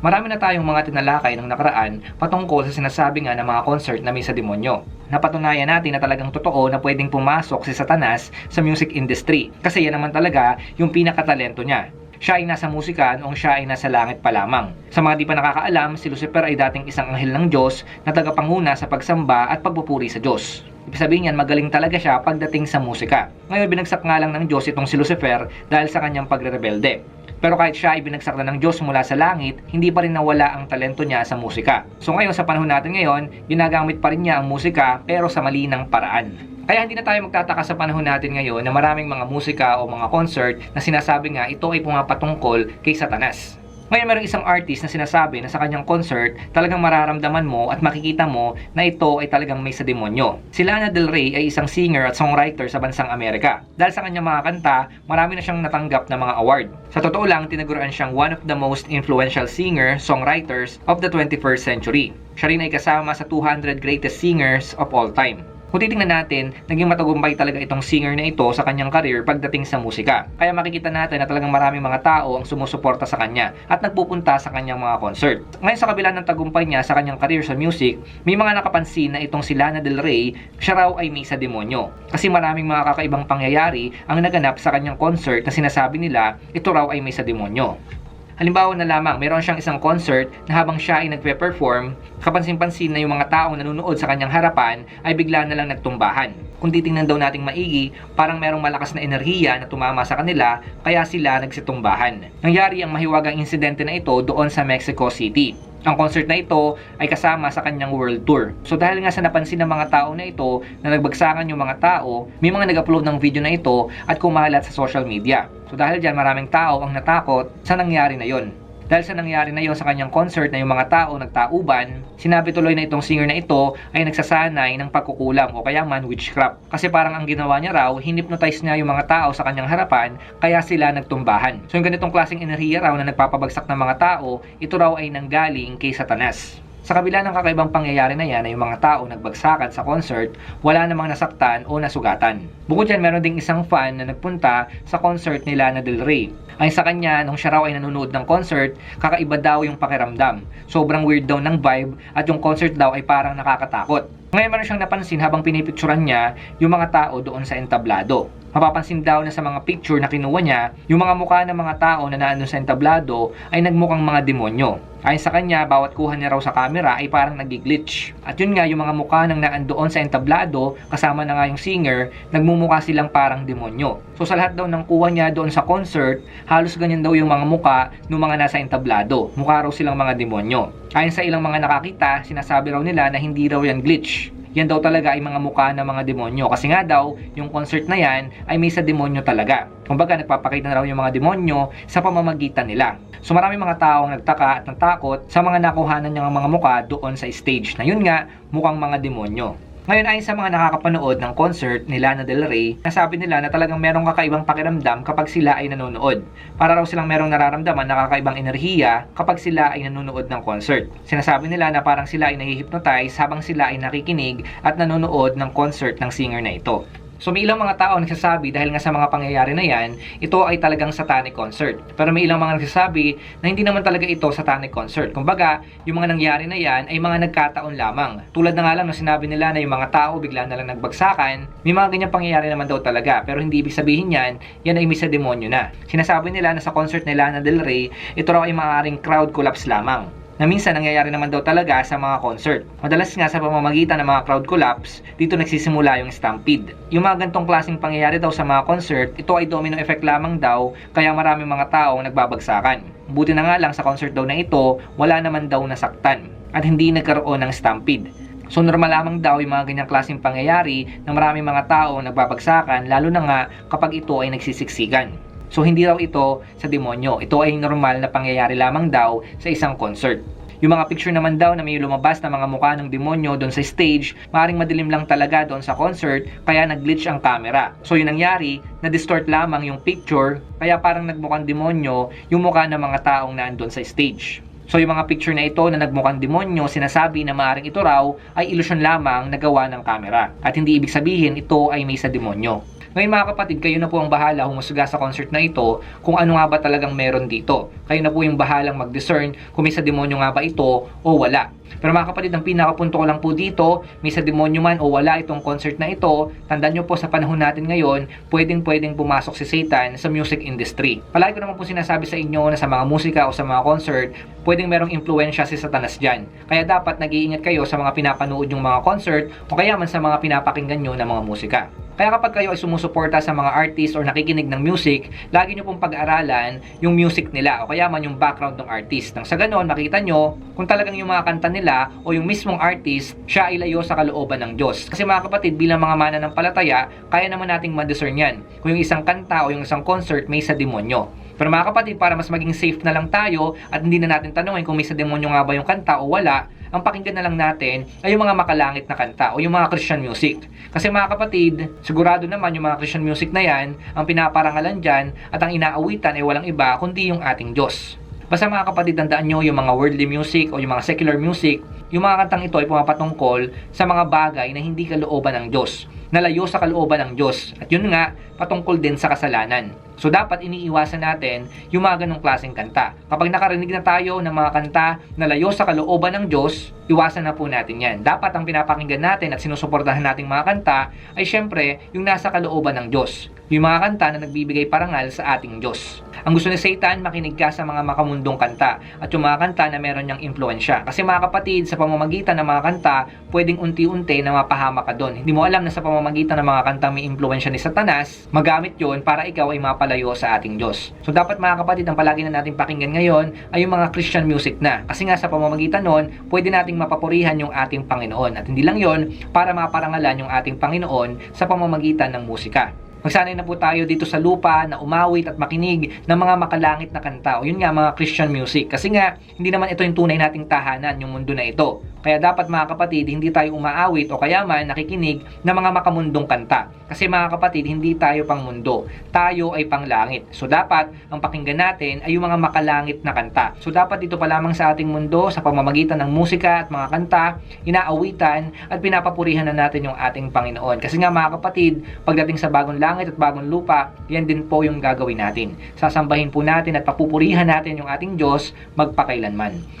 Marami na tayong mga tinalakay ng nakaraan patungkol sa sinasabi nga ng mga concert na may sa demonyo. Napatunayan natin na talagang totoo na pwedeng pumasok si Satanas sa music industry kasi yan naman talaga yung pinakatalento niya. Siya ay nasa musika noong siya ay nasa langit pa lamang. Sa mga di pa nakakaalam, si Lucifer ay dating isang anghel ng Diyos na tagapanguna sa pagsamba at pagpupuri sa Diyos. Ibig sabihin yan, magaling talaga siya pagdating sa musika. Ngayon, binagsak nga lang ng Diyos itong si Lucifer dahil sa kanyang pagre-rebelde. Pero kahit siya ay binagsak na ng Diyos mula sa langit, hindi pa rin nawala ang talento niya sa musika. So ngayon, sa panahon natin ngayon, ginagamit pa rin niya ang musika pero sa mali ng paraan. Kaya hindi na tayo magtataka sa panahon natin ngayon na maraming mga musika o mga concert na sinasabi nga ito ay pumapatungkol kay Satanas. Ngayon mayroong isang artist na sinasabi na sa kanyang concert talagang mararamdaman mo at makikita mo na ito ay talagang may sa demonyo. Si Lana Del Rey ay isang singer at songwriter sa bansang Amerika. Dahil sa kanyang mga kanta, marami na siyang natanggap na mga award. Sa totoo lang, tinaguruan siyang one of the most influential singer, songwriters of the 21st century. Siya rin ay kasama sa 200 greatest singers of all time. Kung titingnan natin, naging matagumpay talaga itong singer na ito sa kanyang career pagdating sa musika. Kaya makikita natin na talagang maraming mga tao ang sumusuporta sa kanya at nagpupunta sa kanyang mga concert. Ngayon sa kabila ng tagumpay niya sa kanyang career sa music, may mga nakapansin na itong si Lana Del Rey, siya raw ay may sa demonyo. Kasi maraming mga kakaibang pangyayari ang naganap sa kanyang concert na sinasabi nila ito raw ay may sa demonyo. Halimbawa na lamang, meron siyang isang concert na habang siya ay nagpe-perform, kapansin-pansin na yung mga taong nanonood sa kanyang harapan ay bigla na lang nagtumbahan. Kung titingnan daw nating maigi, parang merong malakas na enerhiya na tumama sa kanila kaya sila nagsitumbahan. Nangyari ang mahiwagang insidente na ito doon sa Mexico City. Ang concert na ito ay kasama sa kanyang world tour. So dahil nga sa napansin ng mga tao na ito na nagbagsakan yung mga tao, may mga nag-upload ng video na ito at kumalat sa social media. So dahil dyan maraming tao ang natakot sa nangyari na yon. Dahil sa nangyari na yon sa kanyang concert na yung mga tao nagtauban, sinabi tuloy na itong singer na ito ay nagsasanay ng pagkukulam o kaya man witchcraft. Kasi parang ang ginawa niya raw, hinipnotize niya yung mga tao sa kanyang harapan kaya sila nagtumbahan. So yung ganitong klaseng enerhiya raw na nagpapabagsak ng mga tao, ito raw ay nanggaling kay Satanas. Sa kabila ng kakaibang pangyayari na yan ay yung mga tao nagbagsakan sa concert, wala namang nasaktan o nasugatan. Bukod dyan, meron ding isang fan na nagpunta sa concert ni Lana Del Rey. Ayon sa kanya, nung siya raw ay nanonood ng concert, kakaiba daw yung pakiramdam. Sobrang weird daw ng vibe at yung concert daw ay parang nakakatakot. Ngayon meron siyang napansin habang pinipicturan niya yung mga tao doon sa entablado. Mapapansin daw na sa mga picture na kinuha niya, yung mga mukha ng mga tao na naano sa entablado ay nagmukhang mga demonyo. Ayon sa kanya, bawat kuha niya raw sa camera ay parang nag-glitch. At yun nga, yung mga mukha ng naandoon sa entablado, kasama na nga yung singer, nagmumukha silang parang demonyo. So sa lahat daw ng kuha niya doon sa concert, halos ganyan daw yung mga mukha ng mga nasa entablado. Mukha raw silang mga demonyo. Ayon sa ilang mga nakakita, sinasabi raw nila na hindi raw yan glitch yan daw talaga ay mga mukha ng mga demonyo. Kasi nga daw, yung concert na yan ay may sa demonyo talaga. Kumbaga, nagpapakita na raw yung mga demonyo sa pamamagitan nila. So marami mga taong nagtaka at natakot sa mga nakuhanan niyang mga mukha doon sa stage na yun nga, mukhang mga demonyo. Ngayon ayon sa mga nakakapanood ng concert ni Lana Del Rey, nasabi nila na talagang merong kakaibang pakiramdam kapag sila ay nanonood. Para raw silang merong nararamdaman na kakaibang enerhiya kapag sila ay nanonood ng concert. Sinasabi nila na parang sila ay nahihypnotize habang sila ay nakikinig at nanonood ng concert ng singer na ito. So may ilang mga tao nagsasabi dahil nga sa mga pangyayari na yan, ito ay talagang satanic concert. Pero may ilang mga nagsasabi na hindi naman talaga ito satanic concert. Kumbaga, yung mga nangyari na yan ay mga nagkataon lamang. Tulad na nga lang na sinabi nila na yung mga tao bigla na lang nagbagsakan, may mga ganyang pangyayari naman daw talaga. Pero hindi ibig sabihin yan, yan ay may sa demonyo na. Sinasabi nila na sa concert ni Lana Del Rey, ito raw ay maaaring crowd collapse lamang na minsan nangyayari naman daw talaga sa mga concert. Madalas nga sa pamamagitan ng mga crowd collapse, dito nagsisimula yung stampede. Yung mga gantong klaseng pangyayari daw sa mga concert, ito ay domino effect lamang daw, kaya maraming mga taong nagbabagsakan. Buti na nga lang sa concert daw na ito, wala naman daw nasaktan at hindi nagkaroon ng stampede. So normal lamang daw yung mga ganyang klaseng pangyayari na maraming mga tao nagbabagsakan lalo na nga kapag ito ay nagsisiksikan. So hindi raw ito sa demonyo. Ito ay normal na pangyayari lamang daw sa isang concert. Yung mga picture naman daw na may lumabas na mga mukha ng demonyo doon sa stage, maaaring madilim lang talaga doon sa concert, kaya nag-glitch ang camera. So yung nangyari, na-distort lamang yung picture, kaya parang nagmukhang demonyo yung mukha ng mga taong naandun sa stage. So yung mga picture na ito na nagmukhang demonyo, sinasabi na maaaring ito raw ay ilusyon lamang na gawa ng camera. At hindi ibig sabihin ito ay may sa demonyo. Ngayon mga kapatid, kayo na po ang bahala humusga sa concert na ito kung ano nga ba talagang meron dito. Kayo na po yung bahalang mag-discern kung may sa demonyo nga ba ito o wala. Pero mga kapatid, ang pinakapunto ko lang po dito, may sa demonyo man o wala itong concert na ito, tandaan nyo po sa panahon natin ngayon, pwedeng pwedeng pumasok si Satan sa music industry. Palagi ko naman po sinasabi sa inyo na sa mga musika o sa mga concert, pwedeng merong impluensya si Satanas dyan. Kaya dapat nag-iingat kayo sa mga pinapanood yung mga concert o kaya man sa mga pinapakinggan nyo na mga musika. Kaya kapag kayo ay sumusuporta sa mga artist or nakikinig ng music, lagi nyo pong pag-aralan yung music nila o kaya man yung background ng artist. Nang sa ganon, makita nyo kung talagang yung mga kanta nila o yung mismong artist, siya ay layo sa kalooban ng Diyos. Kasi mga kapatid, bilang mga mana ng palataya, kaya naman nating ma-discern yan. Kung yung isang kanta o yung isang concert may sa demonyo. Pero mga kapatid, para mas maging safe na lang tayo at hindi na natin tanungin kung may sa demonyo nga ba yung kanta o wala, ang pakinggan na lang natin ay yung mga makalangit na kanta o yung mga Christian music. Kasi mga kapatid, sigurado naman yung mga Christian music na yan, ang pinaparangalan dyan at ang inaawitan ay walang iba kundi yung ating Diyos. Basta mga kapatid, tandaan nyo yung mga worldly music o yung mga secular music, yung mga kantang ito ay pumapatungkol sa mga bagay na hindi kalooban ng Diyos, nalayo sa kalooban ng Diyos. At yun nga, patungkol din sa kasalanan. So dapat iniiwasan natin yung mga ganong klaseng kanta. Kapag nakarinig na tayo ng mga kanta na layo sa kalooban ng Diyos, iwasan na po natin yan. Dapat ang pinapakinggan natin at sinusuportahan nating mga kanta ay syempre yung nasa kalooban ng Diyos. Yung mga kanta na nagbibigay parangal sa ating Diyos. Ang gusto ni Satan, makinig ka sa mga makamundong kanta at yung mga kanta na meron niyang impluensya. Kasi mga kapatid, sa pamamagitan ng mga kanta, pwedeng unti-unti na mapahama ka doon. Hindi mo alam na sa pamamagitan ng mga kanta may impluensya ni Satanas, magamit yon para ikaw ay mapalayo sa ating Diyos. So dapat mga kapatid, ang palagi na natin pakinggan ngayon ay yung mga Christian music na. Kasi nga sa pamamagitan nun, pwede nating mapapurihan yung ating Panginoon. At hindi lang yon para maparangalan yung ating Panginoon sa pamamagitan ng musika. Magsanay na po tayo dito sa lupa na umawit at makinig ng mga makalangit na kanta o yun nga mga Christian music. Kasi nga, hindi naman ito yung tunay nating tahanan, yung mundo na ito. Kaya dapat mga kapatid, hindi tayo umaawit o kaya man nakikinig ng mga makamundong kanta. Kasi mga kapatid, hindi tayo pang mundo. Tayo ay pang langit. So dapat, ang pakinggan natin ay yung mga makalangit na kanta. So dapat dito pa lamang sa ating mundo, sa pamamagitan ng musika at mga kanta, inaawitan at pinapapurihan na natin yung ating Panginoon. Kasi nga mga kapatid, pagdating sa bagong langit at bagong lupa, yan din po yung gagawin natin. Sasambahin po natin at papupurihan natin yung ating Diyos magpakailanman.